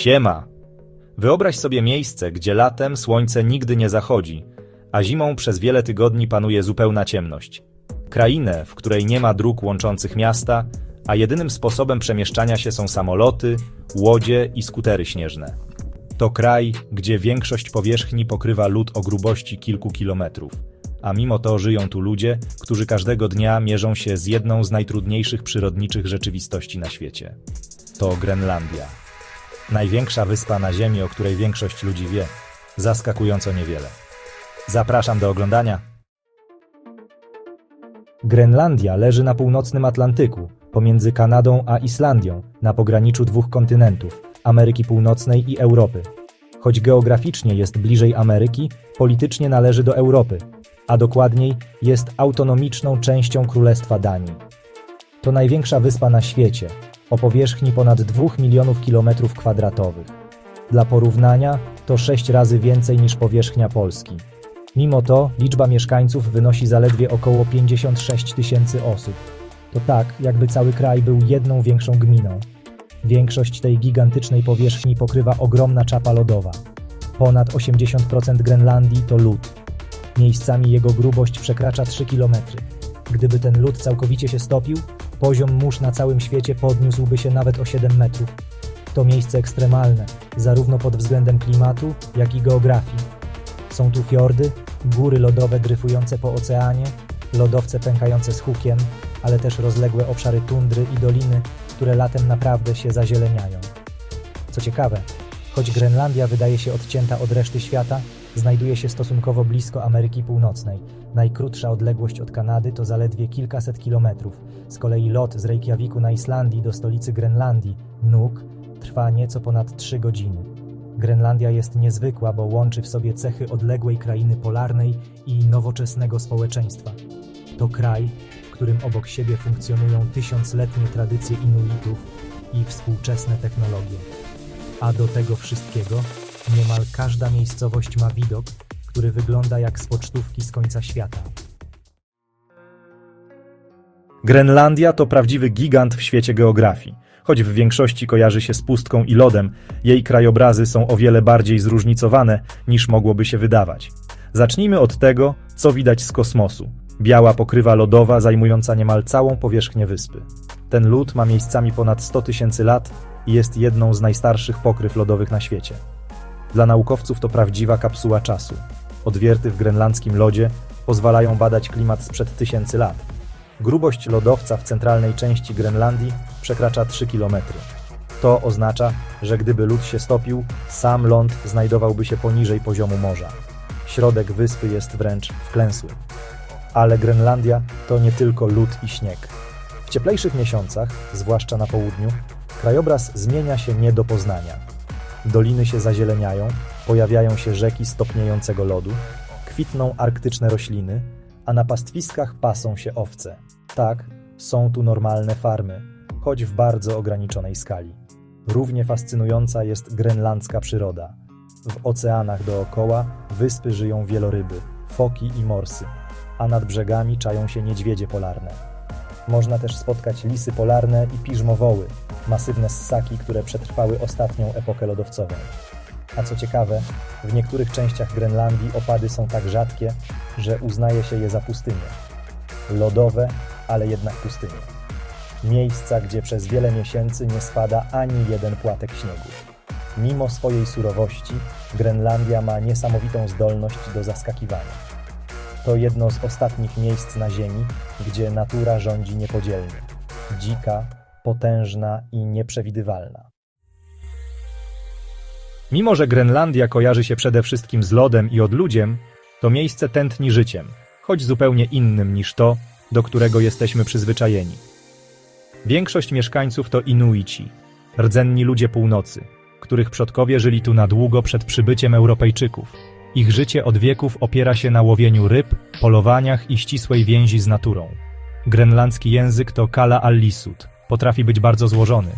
Siema! Wyobraź sobie miejsce, gdzie latem słońce nigdy nie zachodzi, a zimą przez wiele tygodni panuje zupełna ciemność. Krainę, w której nie ma dróg łączących miasta, a jedynym sposobem przemieszczania się są samoloty, łodzie i skutery śnieżne. To kraj, gdzie większość powierzchni pokrywa lód o grubości kilku kilometrów, a mimo to żyją tu ludzie, którzy każdego dnia mierzą się z jedną z najtrudniejszych przyrodniczych rzeczywistości na świecie. To Grenlandia. Największa wyspa na Ziemi, o której większość ludzi wie. Zaskakująco niewiele. Zapraszam do oglądania. Grenlandia leży na północnym Atlantyku, pomiędzy Kanadą a Islandią, na pograniczu dwóch kontynentów Ameryki Północnej i Europy. Choć geograficznie jest bliżej Ameryki, politycznie należy do Europy, a dokładniej jest autonomiczną częścią Królestwa Danii. To największa wyspa na świecie, o powierzchni ponad 2 milionów kilometrów kwadratowych. Dla porównania to 6 razy więcej niż powierzchnia Polski. Mimo to liczba mieszkańców wynosi zaledwie około 56 tysięcy osób. To tak, jakby cały kraj był jedną większą gminą. Większość tej gigantycznej powierzchni pokrywa ogromna czapa lodowa. Ponad 80% Grenlandii to lód. Miejscami jego grubość przekracza 3 km. Gdyby ten lód całkowicie się stopił, poziom mórz na całym świecie podniósłby się nawet o 7 metrów. To miejsce ekstremalne, zarówno pod względem klimatu, jak i geografii. Są tu fiordy, góry lodowe dryfujące po oceanie, lodowce pękające z hukiem, ale też rozległe obszary tundry i doliny, które latem naprawdę się zazieleniają. Co ciekawe, choć Grenlandia wydaje się odcięta od reszty świata, znajduje się stosunkowo blisko Ameryki Północnej. Najkrótsza odległość od Kanady to zaledwie kilkaset kilometrów. Z kolei lot z Reykjaviku na Islandii do stolicy Grenlandii, Nuuk, trwa nieco ponad 3 godziny. Grenlandia jest niezwykła, bo łączy w sobie cechy odległej krainy polarnej i nowoczesnego społeczeństwa. To kraj, w którym obok siebie funkcjonują tysiącletnie tradycje Inuitów i współczesne technologie. A do tego wszystkiego niemal każda miejscowość ma widok, który wygląda jak z pocztówki z końca świata. Grenlandia to prawdziwy gigant w świecie geografii. Choć w większości kojarzy się z pustką i lodem, jej krajobrazy są o wiele bardziej zróżnicowane niż mogłoby się wydawać. Zacznijmy od tego, co widać z kosmosu. Biała pokrywa lodowa zajmująca niemal całą powierzchnię wyspy. Ten lód ma miejscami ponad 100 tysięcy lat i jest jedną z najstarszych pokryw lodowych na świecie. Dla naukowców to prawdziwa kapsuła czasu. Odwierty w grenlandzkim lodzie pozwalają badać klimat sprzed tysięcy lat. Grubość lodowca w centralnej części Grenlandii przekracza 3 km. To oznacza, że gdyby lód się stopił, sam ląd znajdowałby się poniżej poziomu morza. Środek wyspy jest wręcz wklęsły. Ale Grenlandia to nie tylko lód i śnieg. W cieplejszych miesiącach, zwłaszcza na południu, krajobraz zmienia się nie do poznania. Doliny się zazieleniają, pojawiają się rzeki stopniejącego lodu, kwitną arktyczne rośliny, a na pastwiskach pasą się owce. Tak, są tu normalne farmy, choć w bardzo ograniczonej skali. Równie fascynująca jest grenlandzka przyroda. W oceanach dookoła wyspy żyją wieloryby, foki i morsy, a nad brzegami czają się niedźwiedzie polarne. Można też spotkać lisy polarne i piżmowoły, masywne ssaki, które przetrwały ostatnią epokę lodowcową. A co ciekawe, w niektórych częściach Grenlandii opady są tak rzadkie, że uznaje się je za pustynie. Lodowe, ale jednak pustynie. Miejsca, gdzie przez wiele miesięcy nie spada ani jeden płatek śniegu. Mimo swojej surowości, Grenlandia ma niesamowitą zdolność do zaskakiwania. To jedno z ostatnich miejsc na Ziemi, gdzie natura rządzi niepodzielnie. Dzika, potężna i nieprzewidywalna. Mimo, że Grenlandia kojarzy się przede wszystkim z lodem i odludziem, to miejsce tętni życiem, choć zupełnie innym niż to, do którego jesteśmy przyzwyczajeni. Większość mieszkańców to Inuici, rdzenni ludzie północy, których przodkowie żyli tu na długo przed przybyciem Europejczyków. Ich życie od wieków opiera się na łowieniu ryb, polowaniach i ścisłej więzi z naturą. Grenlandzki język to kala allisut, potrafi być bardzo złożony.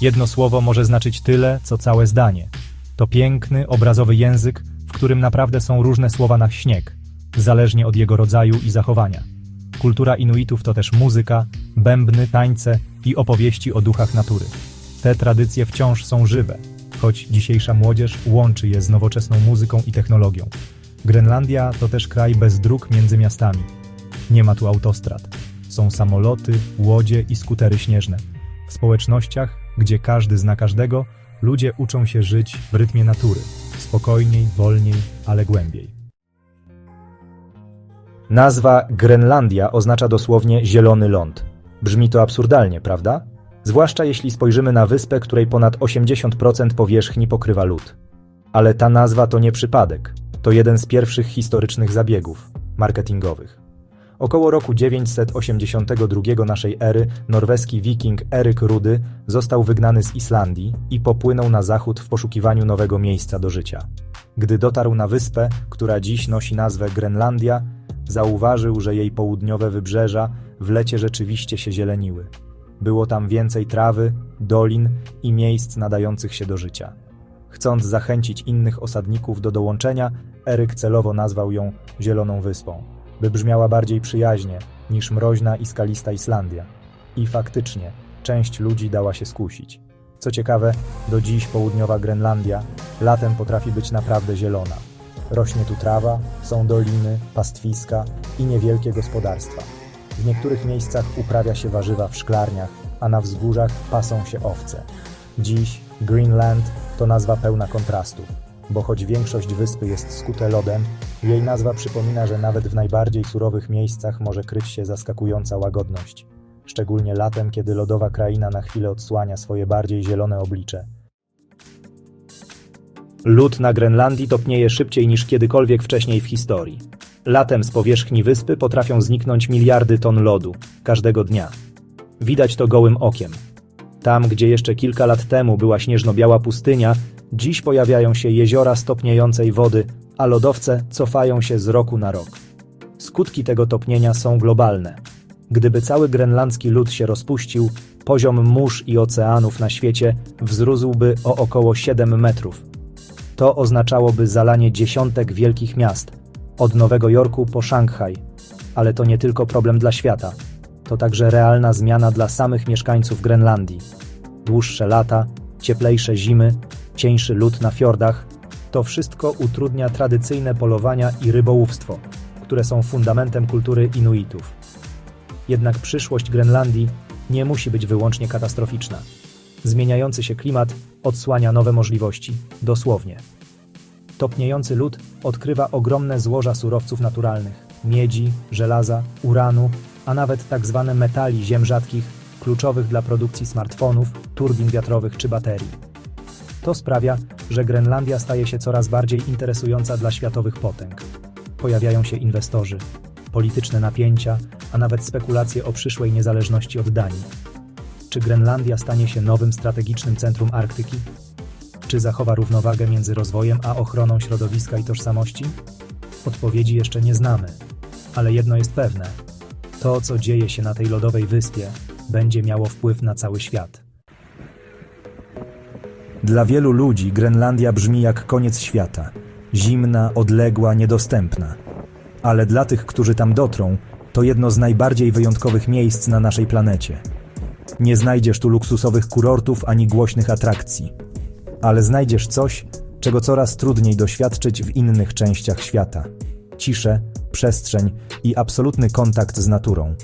Jedno słowo może znaczyć tyle, co całe zdanie. To piękny, obrazowy język, w którym naprawdę są różne słowa na śnieg, zależnie od jego rodzaju i zachowania. Kultura Inuitów to też muzyka, bębny, tańce i opowieści o duchach natury. Te tradycje wciąż są żywe, choć dzisiejsza młodzież łączy je z nowoczesną muzyką i technologią. Grenlandia to też kraj bez dróg między miastami. Nie ma tu autostrad. Są samoloty, łodzie i skutery śnieżne. W społecznościach, gdzie każdy zna każdego, ludzie uczą się żyć w rytmie natury. Spokojniej, wolniej, ale głębiej. Nazwa Grenlandia oznacza dosłownie zielony ląd. Brzmi to absurdalnie, prawda? Zwłaszcza jeśli spojrzymy na wyspę, której ponad 80% powierzchni pokrywa lód. Ale ta nazwa to nie przypadek. To jeden z pierwszych historycznych zabiegów marketingowych. Około roku 982 naszej ery norweski wiking Eryk Rudy został wygnany z Islandii i popłynął na zachód w poszukiwaniu nowego miejsca do życia. Gdy dotarł na wyspę, która dziś nosi nazwę Grenlandia, zauważył, że jej południowe wybrzeża w lecie rzeczywiście się zieleniły. Było tam więcej trawy, dolin i miejsc nadających się do życia. Chcąc zachęcić innych osadników do dołączenia, Eryk celowo nazwał ją Zieloną Wyspą, by brzmiała bardziej przyjaźnie niż mroźna i skalista Islandia. I faktycznie, część ludzi dała się skusić. Co ciekawe, do dziś południowa Grenlandia latem potrafi być naprawdę zielona. Rośnie tu trawa, są doliny, pastwiska i niewielkie gospodarstwa. W niektórych miejscach uprawia się warzywa w szklarniach, a na wzgórzach pasą się owce. Dziś Greenland to nazwa pełna kontrastów, bo choć większość wyspy jest skute lodem, jej nazwa przypomina, że nawet w najbardziej surowych miejscach może kryć się zaskakująca łagodność. Szczególnie latem, kiedy lodowa kraina na chwilę odsłania swoje bardziej zielone oblicze. Lód na Grenlandii topnieje szybciej niż kiedykolwiek wcześniej w historii. Latem z powierzchni wyspy potrafią zniknąć miliardy ton lodu każdego dnia. Widać to gołym okiem. Tam, gdzie jeszcze kilka lat temu była śnieżno-biała pustynia, dziś pojawiają się jeziora stopniejącej wody, a lodowce cofają się z roku na rok. Skutki tego topnienia są globalne. Gdyby cały grenlandzki lód się rozpuścił, poziom mórz i oceanów na świecie wzrósłby o około 7 metrów. To oznaczałoby zalanie dziesiątek wielkich miast, od Nowego Jorku po Szanghaj. Ale to nie tylko problem dla świata. To także realna zmiana dla samych mieszkańców Grenlandii. Dłuższe lata, cieplejsze zimy, cieńszy lód na fiordach to wszystko utrudnia tradycyjne polowania i rybołówstwo, które są fundamentem kultury Inuitów. Jednak przyszłość Grenlandii nie musi być wyłącznie katastroficzna. Zmieniający się klimat odsłania nowe możliwości, dosłownie. Topniejący lód odkrywa ogromne złoża surowców naturalnych miedzi, żelaza, uranu, a nawet tak zwane metali ziem rzadkich, kluczowych dla produkcji smartfonów, turbin wiatrowych czy baterii. To sprawia, że Grenlandia staje się coraz bardziej interesująca dla światowych potęg. Pojawiają się inwestorzy, polityczne napięcia, a nawet spekulacje o przyszłej niezależności od Danii. Czy Grenlandia stanie się nowym strategicznym centrum Arktyki? Czy zachowa równowagę między rozwojem a ochroną środowiska i tożsamości? Odpowiedzi jeszcze nie znamy, ale jedno jest pewne: to, co dzieje się na tej lodowej wyspie, będzie miało wpływ na cały świat. Dla wielu ludzi Grenlandia brzmi jak koniec świata zimna, odległa, niedostępna. Ale dla tych, którzy tam dotrą, to jedno z najbardziej wyjątkowych miejsc na naszej planecie. Nie znajdziesz tu luksusowych kurortów ani głośnych atrakcji ale znajdziesz coś, czego coraz trudniej doświadczyć w innych częściach świata. Ciszę, przestrzeń i absolutny kontakt z naturą.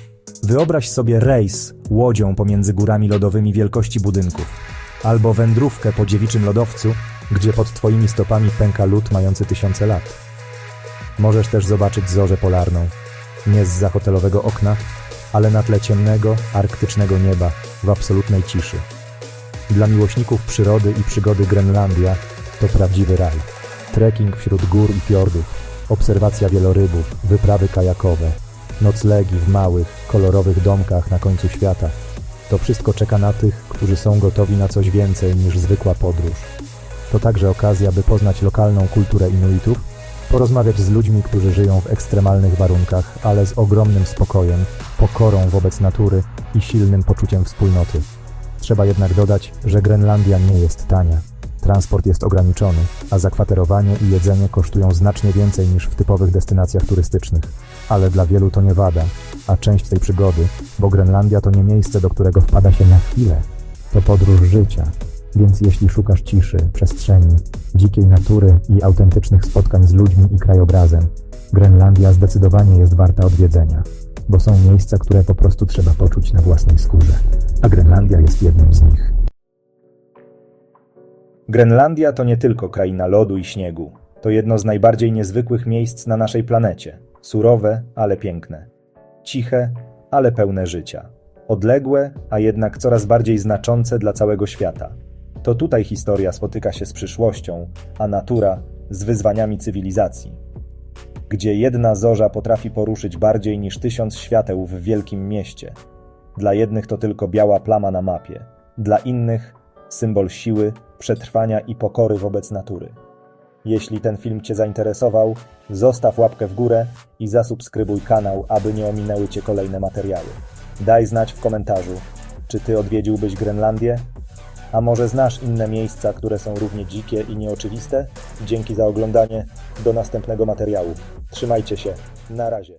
Wyobraź sobie rejs łodzią pomiędzy górami lodowymi wielkości budynków, albo wędrówkę po dziewiczym lodowcu, gdzie pod twoimi stopami pęka lód mający tysiące lat. Możesz też zobaczyć zorzę polarną, nie z hotelowego okna, ale na tle ciemnego, arktycznego nieba w absolutnej ciszy. Dla miłośników przyrody i przygody Grenlandia to prawdziwy raj. Trekking wśród gór i fiordów, obserwacja wielorybów, wyprawy kajakowe, noclegi w małych, kolorowych domkach na końcu świata. To wszystko czeka na tych, którzy są gotowi na coś więcej niż zwykła podróż. To także okazja, by poznać lokalną kulturę Inuitów, porozmawiać z ludźmi, którzy żyją w ekstremalnych warunkach, ale z ogromnym spokojem, pokorą wobec natury i silnym poczuciem wspólnoty. Trzeba jednak dodać, że Grenlandia nie jest tania. Transport jest ograniczony, a zakwaterowanie i jedzenie kosztują znacznie więcej niż w typowych destynacjach turystycznych. Ale dla wielu to nie wada, a część tej przygody, bo Grenlandia to nie miejsce, do którego wpada się na chwilę. To podróż życia. Więc jeśli szukasz ciszy, przestrzeni, dzikiej natury i autentycznych spotkań z ludźmi i krajobrazem, Grenlandia zdecydowanie jest warta odwiedzenia, bo są miejsca, które po prostu trzeba poczuć na własnej skórze, a Grenlandia jest jednym z nich. Grenlandia to nie tylko kraina lodu i śniegu. To jedno z najbardziej niezwykłych miejsc na naszej planecie. Surowe, ale piękne. Ciche, ale pełne życia. Odległe, a jednak coraz bardziej znaczące dla całego świata. To tutaj historia spotyka się z przyszłością, a natura z wyzwaniami cywilizacji. Gdzie jedna zorza potrafi poruszyć bardziej niż tysiąc świateł w wielkim mieście. Dla jednych to tylko biała plama na mapie, dla innych symbol siły, przetrwania i pokory wobec natury. Jeśli ten film Cię zainteresował, zostaw łapkę w górę i zasubskrybuj kanał, aby nie ominęły Cię kolejne materiały. Daj znać w komentarzu, czy Ty odwiedziłbyś Grenlandię? A może znasz inne miejsca, które są równie dzikie i nieoczywiste? Dzięki za oglądanie. Do następnego materiału. Trzymajcie się. Na razie.